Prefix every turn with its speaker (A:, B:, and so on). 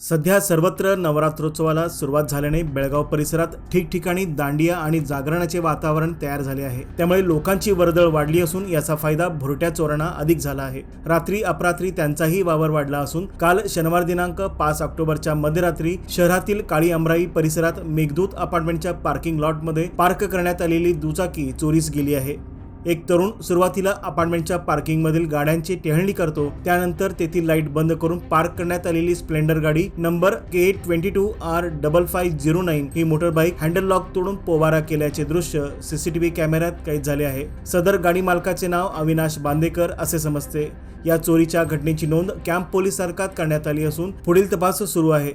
A: सध्या सर्वत्र नवरात्रोत्सवाला सुरुवात झाल्याने बेळगाव परिसरात ठिकठिकाणी दांडिया आणि जागरणाचे वातावरण तयार झाले आहे. त्यामुळे लोकांची वर्दळ वाढली असून याचा फायदा भुरट्या चोरांना अधिक झाला आहे. रात्री अपरात्री त्यांचाही वावर वाढला असून काल शनिवार दिनांक पाच ऑक्टोबरच्या मध्यरात्री शहरातील काळी अमराई परिसरात मेघदूत अपार्टमेंटच्या पार्किंग लॉटमध्ये पार्क करण्यात आलेली दुचाकी चोरीस गेली आहे. एक तरुण सुरुवातीला अपार्टमेंटच्या पार्किंगमधील गाड्यांची टेहळणी करतो. त्यानंतर तेथील लाइट बंद करून पार्क करण्यात आलेली स्प्लेंडर गाडी number K twenty two R double five zero nine ही मोटरबाईक हँडल लॉक तोडून पोवारा केल्याचे दृश्य सीसीटीव्ही कॅमेऱ्यात कैद झाले आहे. सदर गाडी मालकाचे नाव अविनाश बांदेकर असे समजते. या चोरीच्या घटनेची नोंद कॅम्प पोलीस सरकात करण्यात आली असून पुढील तपास सुरू आहे.